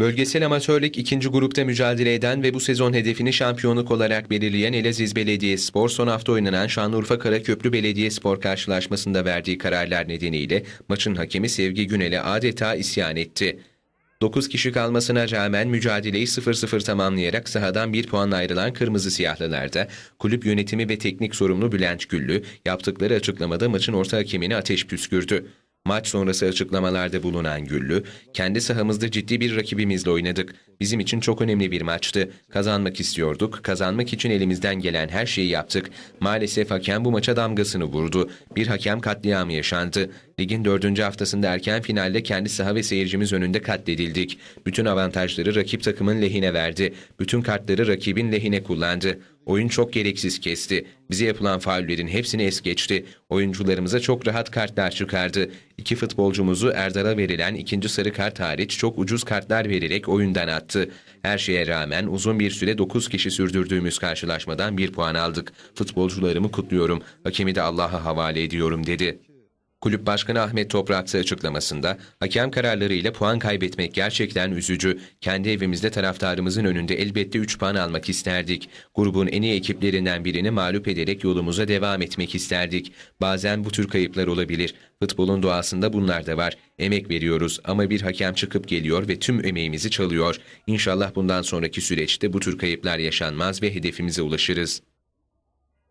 Bölgesel amatörlük ikinci grupta mücadele eden ve bu sezon hedefini şampiyonluk olarak belirleyen Elaziz Belediyespor son hafta oynanan Şanlıurfa Karaköprü Belediyespor karşılaşmasında verdiği kararlar nedeniyle maçın hakemi Sevgi Günel'e adeta isyan etti. 9 kişi kalmasına rağmen mücadeleyi 0-0 tamamlayarak sahadan 1 puanla ayrılan Kırmızı Siyahlılar'da kulüp yönetimi ve teknik sorumlu Bülent Güllü yaptıkları açıklamada maçın orta hakemini ateş püskürdü. Maç sonrası açıklamalarda bulunan Güllü, kendi sahamızda ciddi bir rakibimizle oynadık. Bizim için çok önemli bir maçtı. Kazanmak istiyorduk. Kazanmak için elimizden gelen her şeyi yaptık. Maalesef hakem bu maça damgasını vurdu. Bir hakem katliamı yaşandı. Ligin dördüncü haftasında erken finalde kendi saha ve seyircimiz önünde katledildik. Bütün avantajları rakip takımın lehine verdi. Bütün kartları rakibin lehine kullandı. Oyun çok gereksiz kesti. Bize yapılan faullerin hepsini es geçti. Oyuncularımıza çok rahat kartlar çıkardı. İki futbolcumuzu Erdal'a verilen ikinci sarı kart hariç çok ucuz kartlar vererek oyundan attı. Her şeye rağmen uzun bir süre 9 kişi sürdürdüğümüz karşılaşmadan bir puan aldık. Futbolcularımı kutluyorum. Hakemi de Allah'a havale ediyorum dedi. Kulüp Başkanı Ahmet Toprak ise açıklamasında hakem kararlarıyla puan kaybetmek gerçekten üzücü. Kendi evimizde taraftarımızın önünde elbette 3 puan almak isterdik. Grubun en iyi ekiplerinden birini mağlup ederek yolumuza devam etmek isterdik. Bazen bu tür kayıplar olabilir. Futbolun doğasında bunlar da var. Emek veriyoruz ama bir hakem çıkıp geliyor ve tüm emeğimizi çalıyor. İnşallah bundan sonraki süreçte bu tür kayıplar yaşanmaz ve hedefimize ulaşırız.